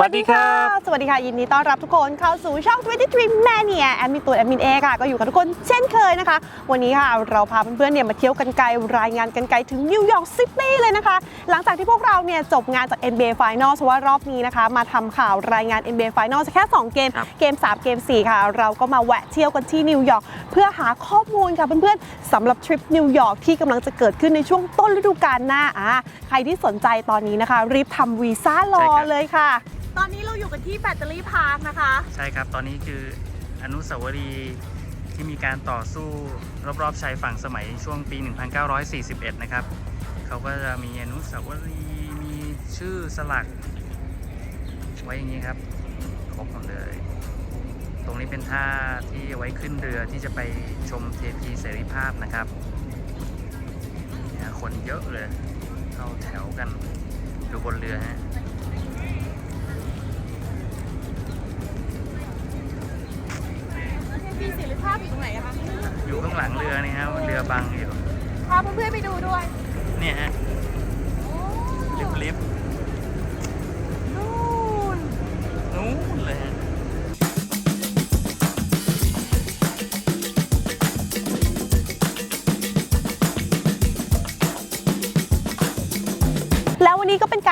วัสดีครับสวัสดีค่ะ ยินดีต้อนรับทุกคนเข้าสู่ช่อง 23 Mania แอดมินตูนแอดมินเอค่ะก็อยู่กับทุกคนเช่นเคยนะคะ วันนี้ค่ะเราพาเพื่อนๆเนี่ยมาเที่ยวกันไกลรายงานกันไกลถึงนิวยอร์กซิตี้เลยนะคะ หลังจากที่พวกเราเนี่ยจบงานจาก NBA Finals เพราะว่ารอบนี้นะคะ มาทำข่าวรายงาน NBA Finals แค่ 2 เกมครับเกม 3 เกม 4 ค่ะ เราก็มาแวะเที่ยวกันที่นิวยอร์กเพื่อหาข้อมูลค่ะเพื่อนๆสำหรับทริปนิวยอร์กที่กำลังจะเกิดขึ้นในช่วงต้นฤดูกาลหน้าอะใครที่สนใจตอนนี้นะคะ รีบทำวีซ่ารอใช่ครับเลยค่ะ ตอนนี้เราอยู่กันที่แบตเตอรี่พาร์คนะคะ ใช่ครับ ตอนนี้คืออนุสาวรีย์ที่มีการต่อสู้รอบๆชายฝั่งสมัยช่วงปี 1941 นะครับ เขาก็จะมีอนุสาวรีย์มีชื่อสลัก ไว้อย่างนี้ครับ ครบหมดเลย ตรงนี้เป็นท่าที่ไว้ขึ้นเรือที่จะไปชมเทพีเสรีภาพนะครับ คนเยอะเลย เข้าแถวกันอยู่บนเรือฮะ ภาพอยู่ตรงไหนอะคะอยู่ข้างหลังเรือนี่ฮะเรือบังอยู่พาเพื่อนๆไปดูด้วย เนี่ยฮะลิฟต์ลิฟต์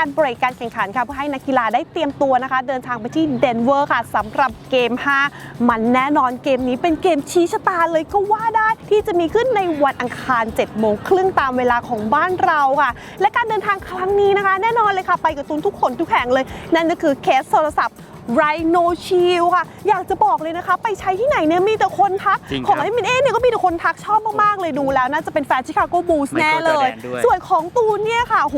ก็เป็นการเบรกการแข่งขันค่ะเพื่อให้นักกีฬาได้เตรียมตัวนะคะ เดินทางไปที่เดนเวอร์ค่ะสำหรับเกม 5 มันแน่นอนเกมนี้เป็นเกมชี้ชะตาเลยก็ว่าได้ที่จะมีขึ้นในวันอังคาร 7 โมงครึ่งตามเวลาของบ้านเราค่ะ และการเดินทางครั้งนี้นะคะ แน่นอนเลยค่ะ ไปกับตุนทุกคนทุกแห่งเลย นั่นก็คือเคสโทรศัพท์ Rhino Shield ค่ะ อยากจะบอกเลยนะคะ ไปใช้ที่ไหนเนี่ยมีแต่คนทัก จริงครับของไอ้มินเองเนี่ยก็มีแต่คนทักชอบมากๆเลยดูแล้วน่าจะเป็นแฟนชิคาโกบูลส์แน่เลย Michael Jordan ด้วย ส่วนของตูนเนี่ยค่ะโห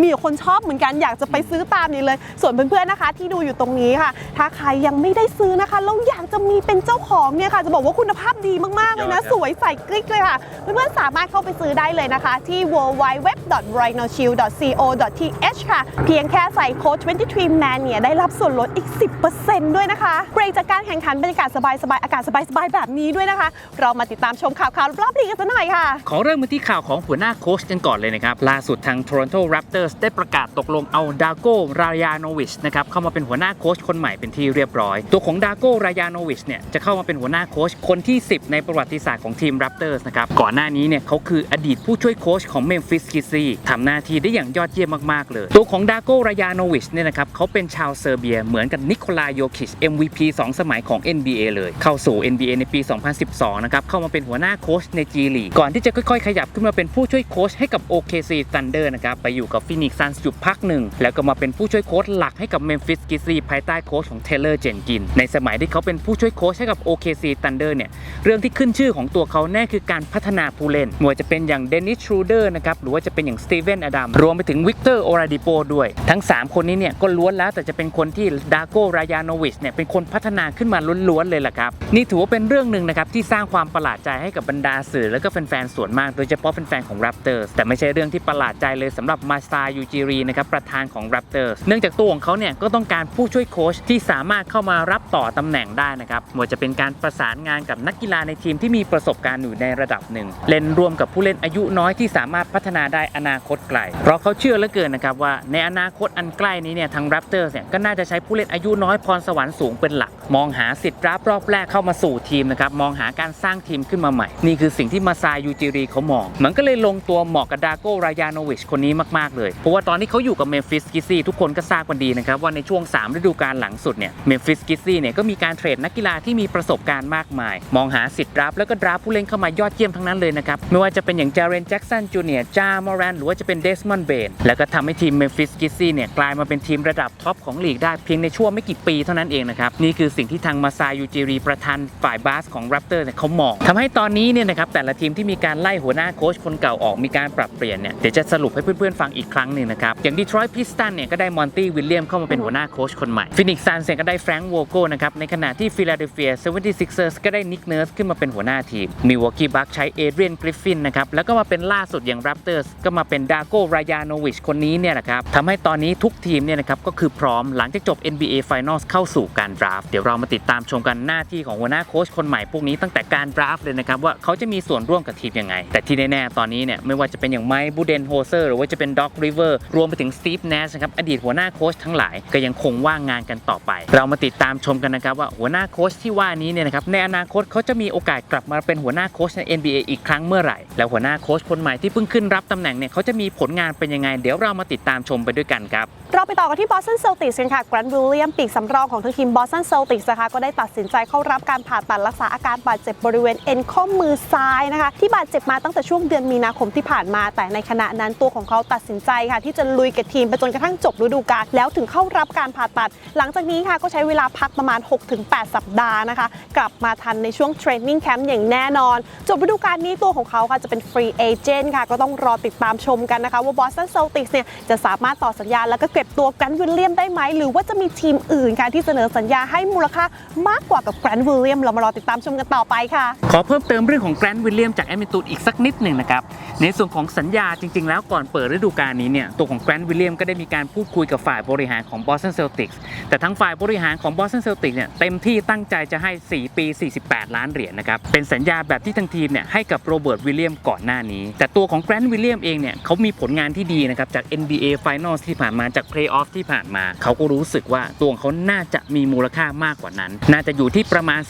มีแต่คนชอบเหมือนกันอยากจะไปซื้อตามนี้เลย ส่วนเพื่อนๆนะคะ ที่ดูอยู่ตรงนี้ค่ะ ถ้าใครยังไม่ได้ซื้อนะคะแล้วอยากจะมีเป็นเจ้าของเนี่ยค่ะ จะบอกว่าคุณภาพดีมากๆเลยนะ ยอดครับ สวยใสกริ๊กเลยค่ะ เพื่อนๆสามารถเข้าไปซื้อได้เลยนะคะ ที่ www.rhinoshield.co.th ค่ะ เพียงแค่ใส่โค้ด23 man เนี่ยได้รับส่วนลดอีก10%ด้วยนะคะเบรกจากการแข่งขันบรรยากาศสบายๆอากาศสบายๆแบบนี้ด้วยนะคะ เรามาติดตามชมข่าวๆรอบๆลีกกันสักหน่อยค่ะ ขอเริ่มกันที่ข่าวของหัวหน้าโค้ชกันก่อนเลยนะครับ ล่าสุดทาง Toronto Raptors ได้ประกาศตกลงเอาดาโกรายาโนวิชนะครับเข้ามาเป็นหัวหน้าโค้ชคนใหม่เป็นที่เรียบร้อย ตัวของดาโกรายาโนวิชเนี่ยจะเข้ามาเป็นหัวหน้าโค้ชคนที่ 10 ในประวัติศาสตร์ของทีม Raptors นะครับก่อนหน้านี้เนี่ยเขาคืออดีตผู้ช่วยโค้ชของ Memphis Grizzlies ทำหน้าที่ได้อย่างยอดเยี่ยมมากๆเลย ตัวของดาโกรายาโนวิชเนี่ยนะครับเขาเป็นชาวเซอร์เบียเหมือนกับนิโคคลาโยคิช MVP 2 สมัยของ NBA เลย เข้าสู่ NBA ในปี 2012 นะครับ เข้ามาเป็นหัวหน้าโค้ชใน G League ก่อนที่จะค่อยๆ ขยับขึ้นมาเป็นผู้ช่วยโค้ชให้กับ OKC Thunder นะครับ ไปอยู่กับ Phoenix Suns อยู่พักหนึ่ง แล้วก็มาเป็นผู้ช่วยโค้ชหลักให้กับ Memphis Grizzlies ภายใต้โค้ชของ Taylor Jenkins ในสมัยที่เขาเป็นผู้ช่วยโค้ชให้กับ OKC Thunder เนี่ย เรื่องที่ขึ้นชื่อของตัวเขาแน่คือการพัฒนาผู้เล่นไม่ว่าจะเป็นอย่างเดนิสทรูเดอร์นะครับ หรือว่าจะเป็นอย่างสตีเวนอดัม รวมไปถึงวิกเตอร์โอราดิโปด้วย ทั้ง 3 คนนี้เนี่ยก็ล้วนแล้วแต่จะเป็นคนที่ดาโกรายาโนวิชเนี่ยเป็นคนพัฒนาขึ้นมาล้วนๆเลยล่ะครับ นี่ถือว่าเป็นเรื่องหนึ่งนะครับที่สร้างความประหลาดใจให้กับบรรดาสื่อและก็แฟนๆส่วนมากโดยเฉพาะแฟนๆของ Raptors แต่ไม่ใช่เรื่องที่ประหลาดใจเลยสำหรับมาซายูจิรีนะครับประธานของ Raptors เนื่องจากตัวของเขาเนี่ยก็ต้องการผู้ช่วยโค้ชที่สามารถเข้ามารับต่อตำแหน่งได้นะครับไม่ว่าจะเป็นการประสานงานกับนักกีฬาในทีมที่มีประสบการณ์อยู่ในระดับหนึ่งเล่นร่วมกับผู้เล่นอายุน้อยที่สามารถพัฒนาได้อนาคตไกลเพราะเขาเชื่อเหลือเกินนะครับว่าในอนาคตอันใกล้นี้เนี่ยทาง Raptors เนี่ยก็น่าจะใช้ผู้เล่นอายุน้อยพรสวรรค์สูงเป็นหลัก มองหาสิทธิ์รับรอบแรกเข้ามาสู่ทีมนะครับ มองหาการสร้างทีมขึ้นมาใหม่ นี่คือสิ่งที่มาซายูจิรีเขามอง มันก็เลยลงตัวเหมาะกับดาโกรายาโนวิชคนนี้มาก ๆ เลย เพราะว่าตอนที่เขาอยู่กับเมมฟิสกิซี่ทุกคนก็ทราบกันดีนะครับ ว่าในช่วง 3 ฤดูกาลหลังสุดเนี่ยเมมฟิสกิซี่เนี่ยก็มีการเทรดนักกีฬาที่มีประสบการณ์มากมาย มองหาสิทธิ์รับแล้วก็ดราฟผู้เล่นเข้ามายอดเยี่ยมทั้งนั้นเลยนะครับไม่ว่าจะเป็นอย่างจาเรนแจ็กสันจูเนียร์จามอรันหรือว่าจะเป็นเดสมอนเบนแล้วก็ทำให้ทีมเมมฟิสกิซี่เนี่ยกลายมาเป็นทีมระดับท็อปของลีกได้เพียงในช่วงไม่กี่ปีเท่านั้นเองนะครับ นี่คือสิ่งที่ทางมาซายูจิรีประธานฝ่ายบาสของ Raptor เนี่ยเขามองทำให้ตอนนี้เนี่ยนะครับแต่ละทีมที่มีการไล่หัวหน้าโค้ชคนเก่าออกมีการปรับเปลี่ยนเนี่ยเดี๋ยวจะสรุปให้เพื่อนๆฟังอีกครั้งหนึ่งนะครับอย่างดีทรอยต์พิสตันเนี่ยก็ได้มอนตี้วิลเลียมเข้ามาเป็นหัวหน้าโค้ชคนใหม่ฟินิกซ์ซันเซก็ได้แฟรงค์โวโก้นะครับในขณะที่ฟิลาเดลเฟียเซเวนตี้ซิกเซอร์สก็ได้นิกเนิร์สขึ้นมาเป็นหัวหน้าทีมมิวอกกี้บัคใช้เอเดรียนกริฟฟินนะครับแล้วก็มาเป็นล่าสุดอย่าง Raptors ก็มาเป็นดาโกรายาโนวิชคนนี้เนี่ยนะครับทำให้ตอนนี้ทุกทีมเนี่ยนะครับก็คือพร้อมหลังจากจบ NBA Finals เข้าสู่การดราฟต์เดี๋ยวเรามาติดตามชมกันหน้าที่ของหัวหน้าโค้ชคนใหม่พวกนี้ตั้งแต่การดราฟต์เลยนะครับว่าเขาจะมีส่วนร่วมกับทีมยังไง แต่ที่แน่ๆตอนนี้เนี่ยไม่ว่าจะเป็นอย่างไมค์บูเดนโฮเซอร์หรือว่าจะเป็นด็อกริเวอร์รวมไปถึงสตีฟเนสนะครับอดีตหัวหน้าโค้ชทั้งหลายก็ยังคงว่างงานกันต่อไป เรามาติดตามชมกันนะครับว่าหัวหน้าโค้ชที่ว่านี้เนี่ยนะครับในอนาคตเขาจะมีโอกาสกลับมาเป็นหัวหน้าโค้ชใน NBA อีกครั้งเมื่อไหร่ แล้วหัวหน้าโค้ชคนใหม่ที่เพิ่งขึ้นรับตำแหน่งเนี่ยเขาจะมีผลงานเป็นยังไง เดี๋ยวเรามาติดตามชมไปด้วยกันครับเราไปต่อกันที่บอสตันเซลติกส์กันค่ะแกรนด์วิลเลียมปีกสำรองของทางทีมบอสตันเซลติกส์นะคะก็ได้ตัดสินใจเข้ารับการผ่าตัดรักษาอาการบาดเจ็บบริเวณเอ็นข้อมือซ้ายนะคะที่บาดเจ็บมาตั้งแต่ช่วงเดือนมีนาคมที่ผ่านมา แต่ในขณะนั้นตัวของเขาตัดสินใจค่ะ ที่จะลุยกับทีมไปจนกระทั่งจบฤดูกาลแล้วถึงเข้ารับการผ่าตัด หลังจากนี้ค่ะก็ใช้เวลาพักประมาณ 6-8 สัปดาห์นะคะ กลับมาทันในช่วงเทรนนิ่งแคมป์อย่างแน่นอน จบฤดูกาลนี้ตัวของเขาค่ะจะเป็นฟรีเอเจนต์ค่ะก็ต้องรอติดตามชมกันนะคะว่าบอสตันเซลติกส์เนี่ยจะสามารถต่อสัญญาแล้วก็เก็บตัวกรนวิลเลียมได้ไหมหรือว่าจะมีทีมอื่นค่ะที่เสนอสัญญาให้มูลค่ามากกว่ากับแกรนด์วิลเลียมเรามารอติดตามชมกันต่อไปค่ะ ขอเพิ่มเติมเรื่องของแกรนด์วิลเลียมจากแอมิตูดอีกสักนิดหนึ่งนะครับ ในส่วนของสัญญาจริง ๆ แล้วก่อนเปิดฤดูกาลนี้เนี่ยตัวของแกรนด์วิลเลียมก็ได้มีการพูดคุยกับฝ่ายบริหารของบอสตันเซลติกส์แต่ทั้งฝ่ายบริหารของบอสตันเซลติกเนี่ยเต็มที่ตั้งใจจะให้ 4 ปี 48 ล้านเหรียญนะครับเป็นสัญญาแบบที่ทั้งทีมเนี่ยให้กับโรเบิร์ตวิลเลียมก่อนหน้านี้ แต่ตัวของแกรนด์วิลเลียมเองเนี่ยเขามีผลงานที่ดีนะครับจาก NBA Finals ที่ผ่านมาจากเพลย์ออฟที่ผ่านมา เขาก็รู้สึกว่าตัวของเขาน่าจะมีมูลค่ามากกว่านั้น น่าจะอยู่ที่ประมาณ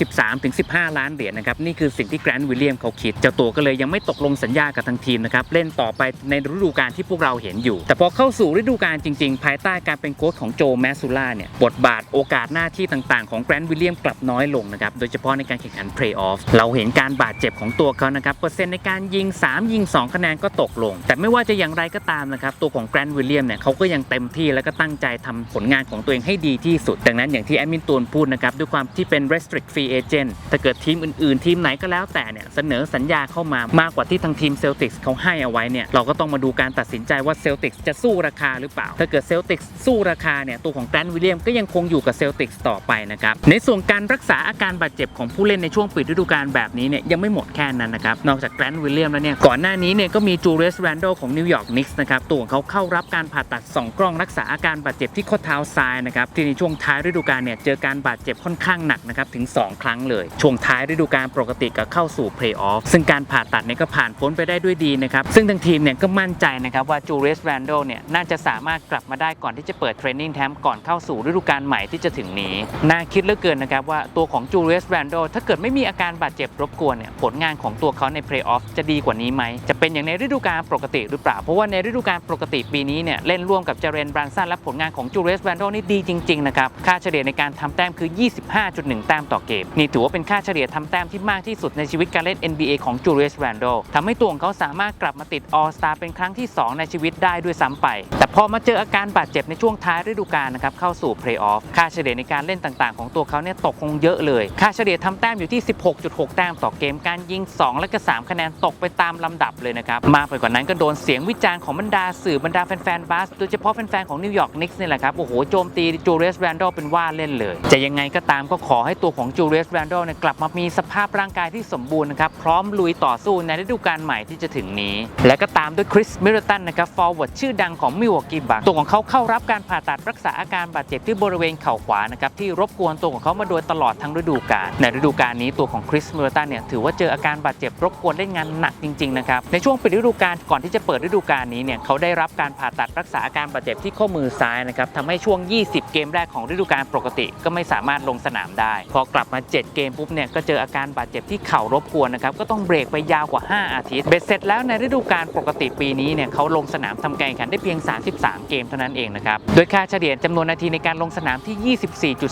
13-15 ล้านเหรียญนะครับ นี่คือสิ่งที่แกรนด์วิลเลียมเขาคิด เจ้าตัวก็เลยยังไม่ตกลงสัญญากับทางทีมนะครับ เล่นต่อไปในฤดูกาลที่พวกเราเห็นอยู่ แต่พอเข้าสู่ฤดูกาลจริง ๆ ภายใต้การเป็นโค้ชของโจแมสซูล่าเนี่ย บทบาทโอกาสหน้าที่ต่างๆ ของแกรนด์วิลเลียมกลับน้อยลงนะครับ โดยเฉพาะในการแข่งขันเพลย์ออฟ เราเห็นการบาดเจ็บของตัวเขานะครับเปอร์เซ็นต์ในการยิง 3 ยิง 2 คะแนนก็ตกลง แต่ไม่ว่าจะอย่างไรก็ตามนะครับตัวของแกรนด์วิลเลียมเนี่ยเขาก็ยังเต็มที่แล้วก็ตั้งใจทำผลงานของตัวเองให้ดีที่สุด ดังนั้นอย่างที่แอดมินตูนพูดนะครับ ด้วยความที่เป็น restrict free agent ถ้าเกิดทีมอื่น ๆ ทีมไหนก็แล้วแต่เนี่ยเสนอสัญญาเข้ามามากกว่าที่ทางทีมเซลติกส์เขาให้เอาไว้เนี่ยเราก็ต้องมาดูการตัดสินใจว่าเซลติกส์จะสู้ราคาหรือเปล่า ถ้าเกิดเซลติกส์สู้ราคาเนี่ยตัวของแกรนด์วิลเลียมก็ยังคงอยู่กับเซลติกส์ต่อไปนะครับในส่วนการรักษาอาการบาดเจ็บของผู้เล่นในช่วงปิดฤดูกาลแบบนี้เนี่ยยังไม่หมดแค่นั้นนะครับนอกจากแกรนด์วิลเลียมแล้วเนี่ยก่อนหน้านี้เนี่ยก็มีจูเลียสแรนโดของนิวยอร์กนิกส์นะครับตัวของเขาเข้ารับการผ่าตัดสองกล้องรักษาอาการบาดเจ็บที่ข้อเท้าซ้ายนะครับที่ในชวงท้ายฤดูกาลเนี่ยเจอการบาดเจ็บค่อนข้างหนักนะครับถึง 2 ครั้งเลย ช่วงท้ายฤดูกาลปกติก็เข้าสู่เพลย์ออฟซึ่งการผ่าตัดเนี่ยก็ผ่านพ้นไปได้ด้วยดีนะครับซึ่งทางทีมเนี่ยก็มั่นใจนะครับว่าจูเลียสแรนโดเนี่ยน่าจะสามารถกลับมาได้ก่อนที่จะเปิดเทรนนิ่งแคมป์ก่อนเข้าสู่ฤดูกาลใหม่ที่จะถึงนี้น่าคิดเหลือเกินนะครับว่าตัวของจูเลียสแรนโดถ้าเกิดไม่มีอาการบาดเจ็บรบกวนเนี่ยผลงานของตัวเขาในเพลย์ออฟจะดีกว่านี้ไหมจะเป็นอย่างในฤดูกาลปกติหรือเปล่า เพราะว่าในฤดูกาลปกติปีนี้เนี่ยเล่นร่วมกับเจเรนบรันสันและผลงานของจูเลียสแรนโดนี่ดีจริงๆนะครับค่าเฉลี่ยในการทำแต้มคือ 25.1 แต้มต่อเกม นี่ถือว่าเป็นค่าเฉลี่ยทำแต้มที่มากที่สุดในชีวิตการเล่น NBA ของจูเลียสแรนโดทำให้ตัวของเขาสามารถกลับมาติดออสตาเป็นครั้งที่ 2 ในชีวิตได้ด้วยซ้ำไป แต่พอมาเจออาการบาดเจ็บในช่วงท้ายฤดูกาลนะครับเข้าสู่เพลย์ออฟค่าเฉลี่ยในการเล่นต่างๆ ของตัวเขาเนี่ยตกลงเยอะเลย ค่าเฉลี่ยทำแต้มอยู่ที่ 16.6 แต้มต่อเกมการยิง 2 และก็ 3 คะแนนตกไปตามลำดับเลยนะครับมากไปกว่านั้นก็โดนเสียงวิจารณ์ของบรรดาสื่อบรรดาแฟนๆบาสโดยเฉพาะแฟนๆของนิวยอร์กนิกส์นี่แหละครับโอ้โหโจมตีจูเลียสแรนโดเป็นว่าเล่นเลย จะยังไงก็ตามก็ขอให้ตัวของจูเลียสแรนโดเนี่ยกลับมามีสภาพร่างกายที่สมบูรณ์นะครับ พร้อมลุยต่อสู้ในฤดูกาลใหม่ที่จะถึงนี้ และก็ตามด้วยคริสมิลตันนะครับฟอร์เวิร์ดชื่อดังของมิวอกกี้บัคตัวของเขาเข้ารับการผ่าตัดรักษาอาการบาดเจ็บที่บริเวณเข่าขวานะครับที่รบกวนตัวของเขามาโดยตลอดทั้งฤดูกาลในฤดูกาลนี้ตัวของคริสมิลตันเนี่ยถือว่าเจออาการบาดเจ็บรบกวนเล่นงานหนักจริงๆนะครับในช่วงปิดฤดูกาลก่อนที่จะเปิดฤดูกาลนี้เนี่ยเขาได้รับการผ่าตัดรักษาอาการบาดเจ็บที่ข้อมือซ้ายนะครับทำให้ช่วง 20 เกมแรกของฤดูกาลปกติก็ไม่สามารถลงสนามได้ พอกลับมา 7 เกมปุ๊บเนี่ยก็เจออาการบาดเจ็บที่เข่ารบกวนนะครับก็ต้องเบรกไปยาวกว่า 5 อาทิตย์เบ็ดเสร็จแล้วในฤดูกาลปกติปีนี้เนี่ยเขาลงสนามทำการแข่งขันได้เพียง 33 เกมเท่านั้นเองนะครับโดยค่าเฉลี่ยจำนวนนาทีในการลงสนามที่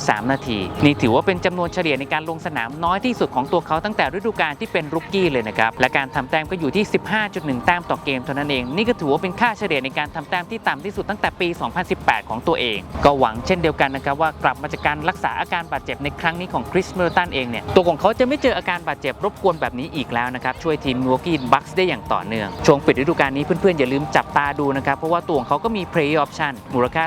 24.3 นาที นี่ถือว่าเป็นจำนวนเฉลี่ยในการลงสนามน้อยที่สุดของตัวเขาตั้งแต่ฤดูกาลที่เป็นรุกกี้เลยนะครับและการทำแต้มก็อยู่ที่ 15.1 แต้มต่อเกมเท่านั้นเอง นี่ก็ถือว่าเป็นค่าเฉลี่ยในการทำแต้มที่ต่ำที่สุดตั้งแต่ปี 2018 ของตัวเอง ก็หวังเช่นเดียวกันนะครับว่ากลับมาจากการรักษาอาการบาดเจ็บในครั้งนี้ของคริสเมอร์ตันเองเนี่ยตัวของเขาจะไม่เจออาการบาดเจ็บรบกวนแบบนี้อีกแล้วนะครับช่วยทีมมิวอกกี้บัคส์ได้อย่างต่อเนื่อง ช่วงปิดฤดูกาลนี้เพื่อนๆ อย่าลืมจับตาดูนะครับ เพราะว่าตัวของเขาก็มี play option มูลค่า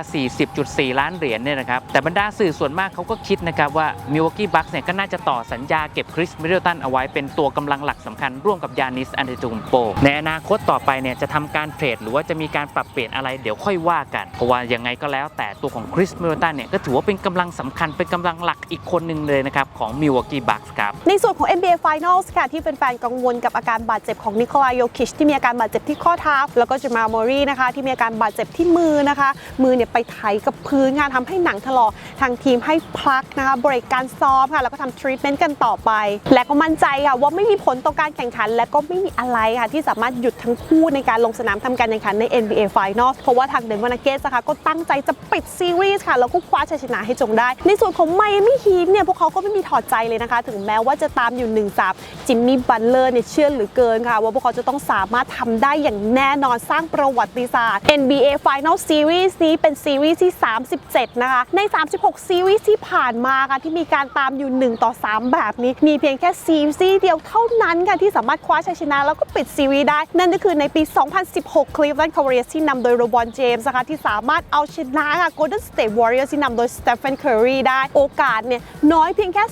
40.4 ล้านเหรียญเนี่ยนะครับแต่บรรดาสื่อส่วนมากเขาก็คิดนะครับว่ามิวอกกี้บัคส์เนี่ยก็น่าจะต่อสัญญาเก็บคริสมิดเดิลตันเอาไว้เป็นตัวกำลังหลักสำคัญร่วมกับยานิสอันเดตูมโปในอนาคตต่อไปเนี่ยจะทำการเทรดหรือว่าจะมีการปรับเปลี่ยนอะไรเดี๋ยวค่อยว่ากันเพราะว่ายังไงก็แล้วแต่ตัวของคริสเดิลตันเนี่ยก็ถือว่าเป็นกำลังสำคัญเป็นกำลังหลักอีกคนหนึ่งเลยนะครับของ Milwaukee Bucks ครับ ในส่วนของ NBA Finals ค่ะ ที่เป็นแฟนกังวลกับอาการบาดเจ็บของนิโคลายโยคิชที่มีอาการบาดเจ็บที่ข้อเท้า แล้วก็จมาโมรีนะคะ ที่มีอาการบาดเจ็บที่มือนะคะ มือเนี่ยไปไถกับพื้นงานทำให้หนังถลอกทางทีมให้พักนะคะเบรกการซ้อมค่ะแล้วก็ทำทรีทเมนต์กันต่อไป และก็มั่นใจค่ะว่าไม่มีผลต่อการแข่งขัน และก็ไม่มีอะไรค่ะที่สามารถหยุดทั้งคู่ในการลงสนามทำการแข่งขันใน NBA Finals เพราะว่าทางเดนวอร์นักเกตนะคะก็ตั้งใจจะปิดซีรีส์ค่ะแล้วก็คว้าชัยชนะให้จงได้ ในส่วนของไมอามี่ฮีทเนี่ยพวกเขาก็ไม่มีถอดใจเลยนะคะ ถึงแม้ว่าจะตามอยู่1นสามจิมมี่บัตเลอร์เนี่ยเชื่อหลือเกินค่ะ ว่าพวกเขาจะต้องสามารถทำได้อย่างแน่นอนสร้างประวัติศาสตร์ NBA Final Series นี้เป็นซีรีส์ที่ 37 นะคะ ใน 36 ซีรีส์ที่ผ่านมาค่ะที่มีการตามอยู่ 1 ต่อ 3 แบบนี้ มีเพียงแค่ซีรีส์เดียวเท่านั้นค่ะที่สามารถคว้าชัยชนะ แล้วก็ปิดซีรีส์ได้ นั่นก็คือในปี 2016 Cleveland Cavaliers ที่นำโดยโรบอนเจมส์นะคะที่สามารถเอาชนะค่ะ Golden State Warriors ที่นำโดย Stephen Curry ได้โอกาสเนี่ยน้อยเพียงแค่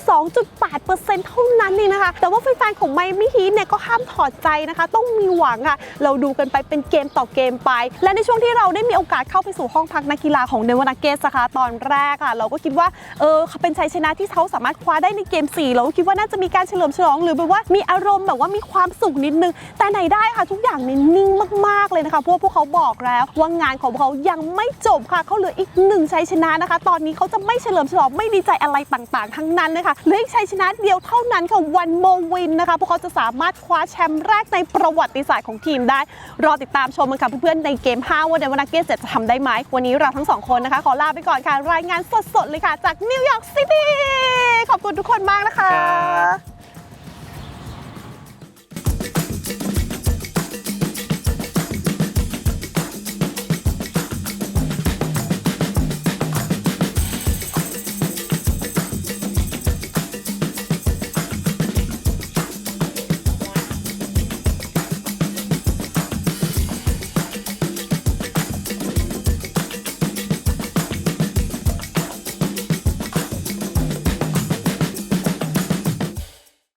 2.8%เท่านั้นเองนะคะ แต่ว่าแฟนๆของไมมี่ฮีทเนี่ยก็ห้ามถอดใจนะคะ ต้องมีหวังค่ะ เราดูกันไปเป็นเกมต่อเกมไป และในช่วงที่เราได้มีโอกาสเข้าไปสู่ห้องพักนักกีฬาของเดนวอร์นักเกสนะคะตอนแรกอะเราก็คิดว่าเออเป็นชัยชนะที่เขาสามารถคว้าได้ในเกม 4 เราก็คิดว่าน่าจะมีการเฉลิมฉลองหรือแบบว่ามีอารมณ์แบบว่ามีความสุขนิดนึง แต่ไหนได้ค่ะทุกอย่างนี่นิ่งมากๆเลยนะคะเพราะว่าพวกเขาบอกแล้วว่างานของเขายังไม่จบค่ะเขาเหลืออีกหนึ่งชัยชนะนะคะตอนนี้เขาจะไม่เฉลิมฉลองไม่ดีใจอะไรต่างๆ ทั้งนั้นนะคะเหลืออีกชัยชนะเดียวเท่านั้นค่ะวันโมวินนะคะพวกเขาจะสามารถคว้าแชมป์แรกในประวัติศาสตร์ของทีมได้ รอติดตามชมกันค่ะเพื่อนๆในเกม 5 ว่าเดนวานาเกสจะทำได้ไหมวันนี้เราทั้งสองคนนะคะ ขอลาไปก่อนค่ะรายงานสดๆเลยค่ะ จากนิวยอร์กซิตี้ขอบคุณทุกคนมากนะคะค